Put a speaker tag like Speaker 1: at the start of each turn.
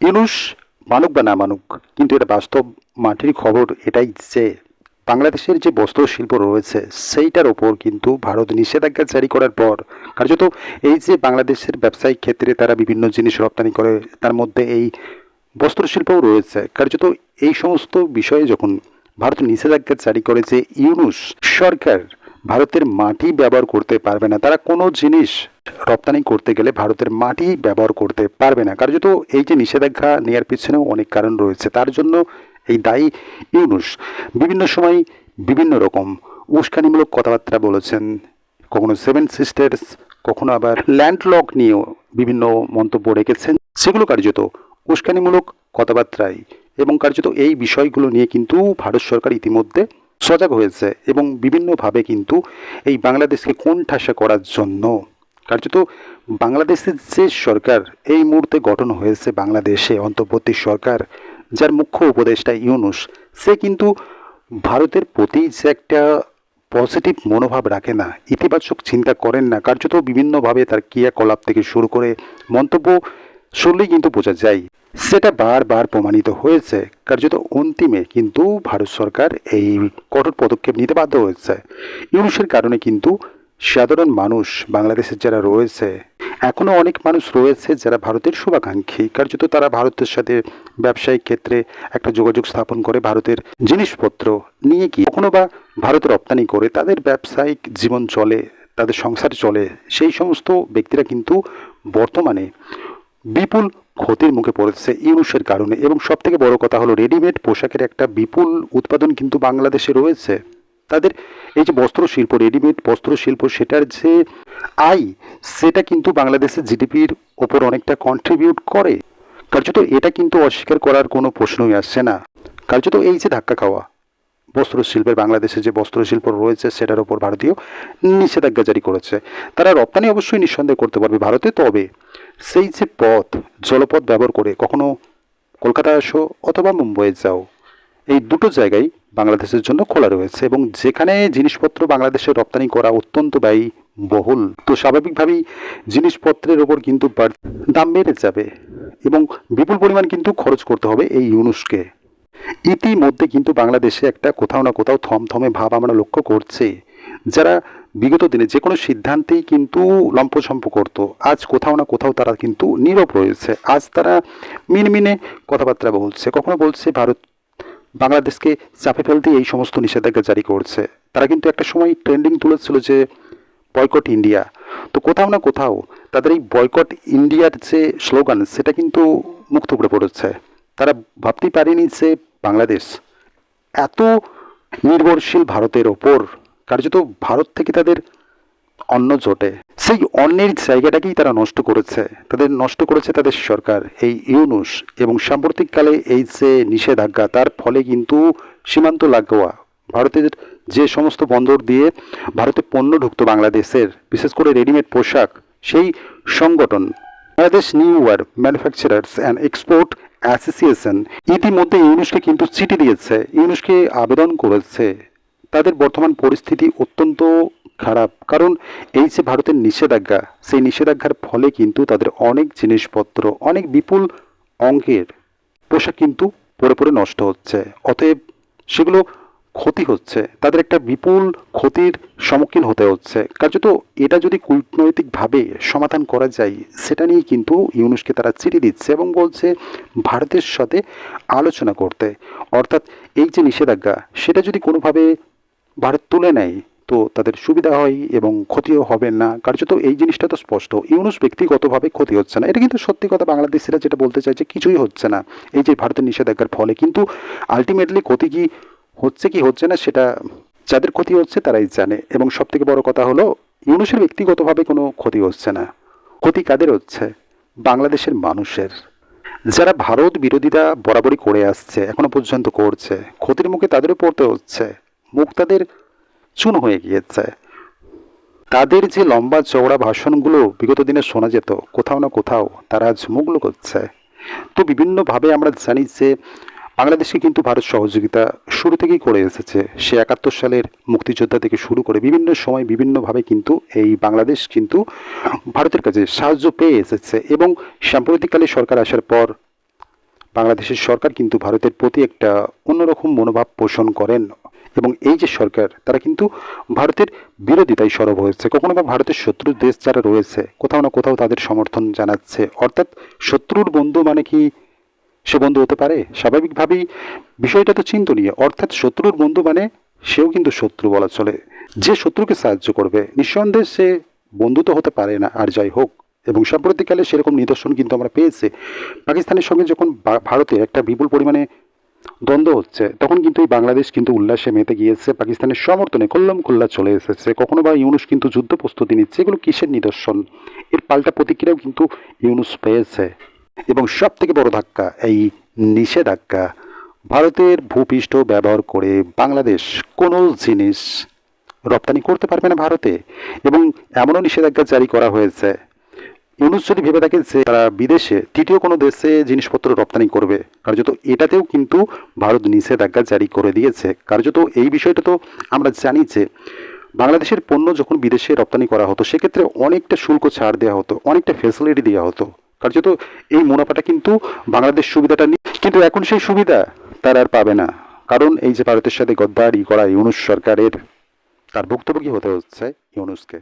Speaker 1: ইউনুস মানুক বা না মানুক, কিন্তু এটা বাস্তব মাটির খবর এটাই যে বাংলাদেশের যে বস্ত্র শিল্প রয়েছে, সেইটার ওপর কিন্তু ভারত নিষেধাজ্ঞা জারি করার পর কার্যত এই যে বাংলাদেশের ব্যবসায়িক ক্ষেত্রে তারা বিভিন্ন জিনিস রপ্তানি করে, তার মধ্যে এই বস্ত্র শিল্পও রয়েছে। কার্যত এই সমস্ত বিষয়ে যখন ভারত নিষেধাজ্ঞা জারি করেছে ইউনুস সরকার ভারতের মাটি ব্যবহার করতে পারবে না। তারা কোনো জিনিস রপ্তানি করতে গেলে ভারতের মাটি ব্যবহার করতে পারবে না। কার্যত এই যে নিষেধাজ্ঞা নেওয়ার পিছনেও অনেক কারণ রয়েছে। তার জন্য এই দায়ী ইউনুস বিভিন্ন সময় বিভিন্ন রকম উস্কানিমূলক কথাবার্তা বলেছেন। কখনো সেভেন সিস্টার্স কখনো আবার ল্যান্ডলক নিয়েও বিভিন্ন মন্তব্য রেখেছেন। সেগুলো কার্যত উস্কানিমূলক কথাবার্তায় এবং কার্যত এই বিষয়গুলো নিয়ে কিন্তু ভারত সরকার ইতিমধ্যে সজাগ হয়েছে এবং বিভিন্নভাবে কিন্তু এই বাংলাদেশকে কোন ঠাসা করার জন্য। কার্যত বাংলাদেশের যে সরকার এই মুহূর্তে গঠন হয়েছে বাংলাদেশে অন্তর্বর্তী সরকার, যার মুখ্য উপদেষ্টা ইউনুস, সে কিন্তু ভারতের প্রতি যে একটা পজিটিভ মনোভাব রাখে না, ইতিবাচক চিন্তা করেন না। কার্যত বিভিন্নভাবে তার ক্রিয়াকলাপ থেকে শুরু করে মন্তব্য শুনলেই কিন্তু বোঝা যায়। সেটা বারবার প্রমাণিত হয়েছে। কার্যত অন্তিমে কিন্তু ভারত সরকার এই কঠোর পদক্ষেপ নিতে বাধ্য হয়েছে। ইউনুসের কারণে কিন্তু সাধারণ মানুষ বাংলাদেশের যারা রয়েছে এখনও অনেক মানুষ রয়েছে যারা ভারতের শুভাকাঙ্ক্ষী। কার্যত তারা ভারতের সাথে ব্যবসায়িক ক্ষেত্রে একটা যোগাযোগ স্থাপন করে ভারতের জিনিসপত্র নিয়ে কি কখনো বা ভারত রপ্তানি করে তাদের ব্যবসায়িক জীবন চলে, তাদের সংসার চলে। সেই সমস্ত ব্যক্তিরা কিন্তু বর্তমানে বিপুল ক্ষতির মুখে পড়েছে ইউনুসের কারণে এবং সব থেকে বড় কথা হলো রেডিমেড পোশাকের একটা বিপুল উৎপাদন কিন্তু বাংলাদেশে রয়েছে। তাদের এই যে বস্ত্র শিল্প রেডিমেড বস্ত্র শিল্প সেটার যে আয়, সেটা কিন্তু বাংলাদেশের জিডিপির ওপর অনেকটা কন্ট্রিবিউট করে। কার্যত এটা কিন্তু অস্বীকার করার কোনো প্রশ্নই আসছে না। কার্যত এই যে ধাক্কা খাওয়া বস্ত্র শিল্পের বাংলাদেশে যে বস্ত্র শিল্প রয়েছে, সেটার ওপর ভারতীয় নিষেধাজ্ঞা জারি করেছে। তারা রপ্তানি অবশ্যই নিঃসন্দেহ করতে পারবে ভারতে, তবে সেই যে পথ, জলপথ ব্যবহার করে কখনো কলকাতায় আসো অথবা মুম্বইয়ে যাও, এই দুটো জায়গায় বাংলাদেশের জন্য খোলা রয়েছে এবং যেখানে জিনিসপত্র বাংলাদেশে রপ্তানি করা অত্যন্ত ব্যয় বহুল। তো স্বাভাবিকভাবেই জিনিসপত্রের ওপর কিন্তু দাম বেড়ে যাবে এবং বিপুল পরিমাণ কিন্তু খরচ করতে হবে এই ইউনুসকে। ইতিমধ্যে কিন্তু বাংলাদেশে একটা কোথাও না কোথাও থমথমে ভাব আমরা লক্ষ্য করছি। যারা বিগত দিনে যে কোনো সিদ্ধান্তেই কিন্তু লম্পসম্প করতো। আজ কোথাও না কোথাও তারা কিন্তু নীরব রয়েছে। আজ তারা মিনমিনে কথাবার্তা বলছে। কখনো বলছে, ভারত বাংলাদেশকে চাপে ফেলতে এই সমস্ত নিষেধাজ্ঞা জারি করছে। তারা কিন্তু একটা সময় ট্রেন্ডিং তুলেছিল যে, বয়কট ইন্ডিয়া। তো কোথাও না কোথাও তাদের এই বয়কট ইন্ডিয়ার যে স্লোগান, সেটা কিন্তু মুক্ত করে পড়েছে। তারা ভাবতেই পারেনি যে, বাংলাদেশ এত নির্ভরশীল ভারতের ওপর কার্যত ভারত থেকে তাদের অন্ন জোটে। সেই অন্যের জায়গাটাকেই তারা নষ্ট করেছে। তাদের নষ্ট করেছে তাদের সরকার, এই ইউনুস। এবং সাম্প্রতিককালে এই যে নিষেধাজ্ঞা, তার ফলে কিন্তু সীমান্ত লাগোয়া, ভারতের যে সমস্ত বন্দর দিয়ে ভারতে পণ্য ঢুকতো বাংলাদেশের, বিশেষ করে রেডিমেড পোশাক, সেই সংগঠন, Bangladesh knitwear manufacturers and export association, ইতিমধ্যে ইউনুসকে কিন্তু চিঠি দিয়েছে। ইউনুসকে আবেদন করেছে। তাদের বর্তমান পরিস্থিতি অত্যন্ত খারাপ। কারণ এই যে ভারতের নিষেধাজ্ঞা, সেই নিষেধাজ্ঞার ফলে কিন্তু তাদের অনেক জিনিসপত্র, অনেক বিপুল অঙ্কের পোশাক কিন্তু পরে পরে নষ্ট হচ্ছে। অতএব সেগুলো ক্ষতি হচ্ছে। তাদের একটা বিপুল ক্ষতির সম্মুখীন হতে হচ্ছে। কার্যত এটা যদি কূটনৈতিকভাবে সমাধান করা যায়, সেটা নিয়ে কিন্তু ইউনুসকে তারা চিঠি দিচ্ছে এবং বলছে ভারতের সাথে আলোচনা করতে। অর্থাৎ এই যে নিষেধাজ্ঞা, সেটা যদি কোনোভাবে ভারত তুলে নেয় তো তাদের সুবিধা হয় এবং ক্ষতিও হবে না। কার্যত এই জিনিসটা তো স্পষ্ট। ইউনুস ব্যক্তিগতভাবে ক্ষতি হচ্ছে না। এটা কিন্তু সত্যি কথা। বাংলাদেশিরা যেটা বলতে চাইছে, কিছুই হচ্ছে না। এই যে ভারতের নিষেধাজ্ঞার ফলে কিন্তু আলটিমেটলি ক্ষতি কি হচ্ছে কি হচ্ছে না সেটা যাদের ক্ষতি হচ্ছে তারাই জানে। এবং সব থেকে বড় কথা হলো, ইউনুসের ব্যক্তিগতভাবে কোনো ক্ষতি হচ্ছে না। ক্ষতি কাদের হচ্ছে? বাংলাদেশের মানুষের। যারা ভারত বিরোধিতা বরাবরই করে আসছে, এখনও পর্যন্ত করছে, ক্ষতির মুখে তাদেরও পড়তে হচ্ছে। মুখ তাদের চুন হয়ে গিয়েছে। তাদের যে লম্বা চওড়া ভাষণগুলো বিগত দিনে শোনা যেত, কোথাও না কোথাও তারা আজ মুখ করছে। তো বিভিন্নভাবে আমরা জানি যে বাংলাদেশে কিন্তু ভারত সহযোগিতা শুরু থেকেই করে এসেছে। সে একাত্তর সালের মুক্তিযোদ্ধা থেকে শুরু করে বিভিন্ন সময় বিভিন্নভাবে কিন্তু এই বাংলাদেশ কিন্তু ভারতের কাছে সাহায্য পেয়ে এসেছে এবং সাম্প্রতিককালে সরকার আসার পর বাংলাদেশের সরকার কিন্তু ভারতের প্রতি একটা অন্যরকম মনোভাব পোষণ করেন। এবং এই যে সরকার, তারা কিন্তু ভারতের বিরোধিতায় সরব হয়েছে। কখনো বা ভারতের শত্রু দেশ যারা রয়েছে, কোথাও না কোথাও তাদের সমর্থন জানাচ্ছে। অর্থাৎ শত্রুর বন্ধু মানে কি? সে বন্ধু হতে পারে? স্বাভাবিকভাবেই বিষয়টা তো চিন্তনীয়। অর্থাৎ শত্রুর বন্ধু মানে সেও কিন্তু শত্রু বলা চলে। যে শত্রুকে সাহায্য করবে, নিঃসন্দেহে সে বন্ধু তো হতে পারে না, আর যাই হোক। এবং সাম্প্রতিককালে সেরকম নিদর্শন কিন্তু আমরা পেয়েছি। পাকিস্তানের সঙ্গে যখন ভারতের একটা বিপুল পরিমাণে দ্বন্দ্ব হচ্ছে। তখন কিন্তু এই বাংলাদেশ কিন্তু উল্লাসে মেতে গিয়েছে, পাকিস্তানের সমর্থনে কল্লম খোল্লা চলে এসেছে। কখনো বা ইউনুস কিন্তু যুদ্ধ প্রস্তুতি নিচ্ছে, এগুলো কিসের নিদর্শন? এর পাল্টা প্রতিক্রিয়াও কিন্তু ইউনুস পেয়েছে। এবং সব থেকে বড় ধাক্কা, এই নিষেধাজ্ঞা, ভারতের ভূপৃষ্ঠ ব্যবহার করে বাংলাদেশ কোনো জিনিস রপ্তানি করতে পারবে না ভারতে? এবং এমনও নিষেধাজ্ঞা জারি করা হয়েছে ইউনুস যদি ভেবে থাকে যে তারা বিদেশে, তৃতীয় কোনো দেশে জিনিসপত্র রপ্তানি করবে। কার্যত এটাতেও কিন্তু ভারত নিষেধাজ্ঞা জারি করে দিয়েছে। কার্যত এই বিষয়টা তো আমরা জানি যে, বাংলাদেশের পণ্য যখন বিদেশে রপ্তানি করা হতো, সেক্ষেত্রে অনেকটা শুল্ক ছাড় দেওয়া হতো, অনেকটা ফেসিলিটি দেওয়া হতো। কার্যত এই মুনাফাটা কিন্তু বাংলাদেশ সুবিধাটা নি কিন্তু এখন সেই সুবিধা তারা আর পাবে না। কারণ এই যে ভারতের সাথে গদ্দারি করা ইউনুস সরকারের, তার ভুক্তভোগী হতে হচ্ছে ইউনুসকে।